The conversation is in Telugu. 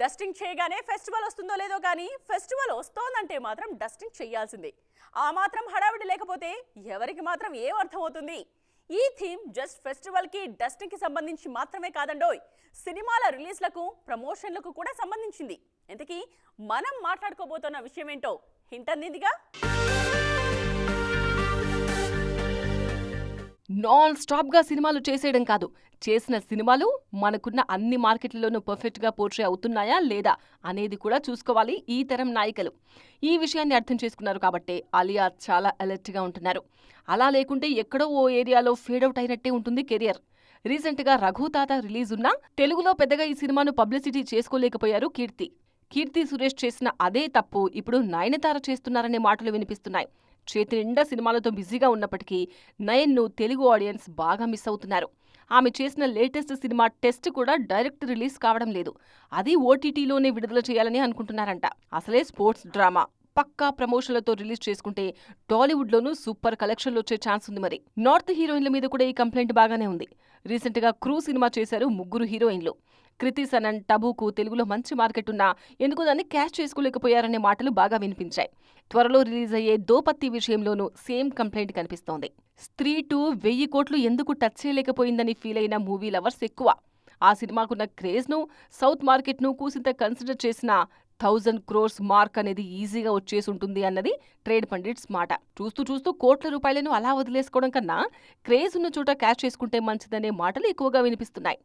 డస్టింగ్ చేయగానే ఫెస్టివల్ వస్తుందో లేదో కానీ ఫెస్టివల్ వస్తోందంటే మాత్రం డస్టింగ్ చేయాల్సిందే. ఆ మాత్రం హడావిడి లేకపోతే ఎవరికి మాత్రం ఏం అర్థమవుతుంది? ఈ థీమ్ జస్ట్ ఫెస్టివల్కి డస్టింగ్కి సంబంధించి మాత్రమే కాదండోయ్. సినిమాల రిలీజ్లకు ప్రమోషన్లకు కూడా సంబంధించింది. ఇంతకీ మనం మాట్లాడుకోబోతున్న విషయం ఏంటో హింట్ అందిందిగా? నాన్ స్టాప్గా సినిమాలు చేసేయడం కాదు. చేసిన సినిమాలు మనకున్న అన్ని మార్కెట్లలోనూ పర్ఫెక్ట్గా పోర్ట్రే అవుతున్నాయా లేదా అనేది కూడా చూసుకోవాలి ఈ తరం నాయికలు. ఈ విషయాన్ని అర్థం చేసుకున్నారు కాబట్టే అలియా చాలా అలర్ట్గా ఉంటున్నారు. అలా లేకుంటే ఎక్కడో ఓ ఏరియాలో ఫేడౌట్ అయినట్టే ఉంటుంది కెరియర్. రీసెంట్గా రఘు తాత రిలీజ్ ఉన్నా తెలుగులో పెద్దగా ఈ సినిమాను పబ్లిసిటీ చేసుకోలేకపోయారు కీర్తి. కీర్తి సురేష్ చేసిన అదే తప్పు ఇప్పుడు నయనతార చేస్తున్నారనే మాటలు వినిపిస్తున్నాయి. చేతి నిండా సినిమాలతో బిజీగా ఉన్నప్పటికీ నయన్ను తెలుగు ఆడియన్స్ బాగా మిస్ అవుతున్నారు. ఆమె చేసిన లేటెస్ట్ సినిమా టెస్ట్ కూడా డైరెక్ట్ రిలీజ్ కావడం లేదు. అది ఓటీటీలోనే విడుదల చేయాలని అనుకుంటున్నారంట. అసలే స్పోర్ట్స్ డ్రామా. పక్కా ప్రమోషన్లతో రిలీజ్ చేసుకుంటే టాలీవుడ్లోనూ సూపర్ కలెక్షన్లు వచ్చే ఛాన్స్ ఉంది మరి. నార్త్ హీరోయిన్ల మీద కూడా ఈ కంప్లైంట్ బాగానే ఉంది. రీసెంట్గా క్రూ సినిమా చేశారు ముగ్గురు హీరోయిన్లు. కృతి సనన్ టబుకు తెలుగులో మంచి మార్కెట్ ఉన్నా ఎందుకు దాన్ని క్యాష్ చేసుకోలేకపోయారనే మాటలు బాగా వినిపించాయి. త్వరలో రిలీజ్ అయ్యే దోపత్తి విషయంలోనూ సేమ్ కంప్లైంట్ కనిపిస్తోంది. స్త్రీ టూ వెయ్యి కోట్లు ఎందుకు టచ్ చేయలేకపోయిందని ఫీల్ అయిన మూవీ లవర్స్ ఎక్కువ. ఆ సినిమాకున్న క్రేజ్ను సౌత్ మార్కెట్ను కూసింత కన్సిడర్ చేసిన థౌజండ్ క్రోర్స్ మార్క్ అనేది ఈజీగా వచ్చేసి ఉంటుంది అన్నది ట్రేడ్ పండిట్స్ మాట. చూస్తూ చూస్తూ కోట్ల రూపాయలను అలా వదిలేసుకోవడం కన్నా క్రేజ్ ఉన్న చోట క్యాష్ చేసుకుంటే మంచిదనే మాటలు ఎక్కువగా వినిపిస్తున్నాయి.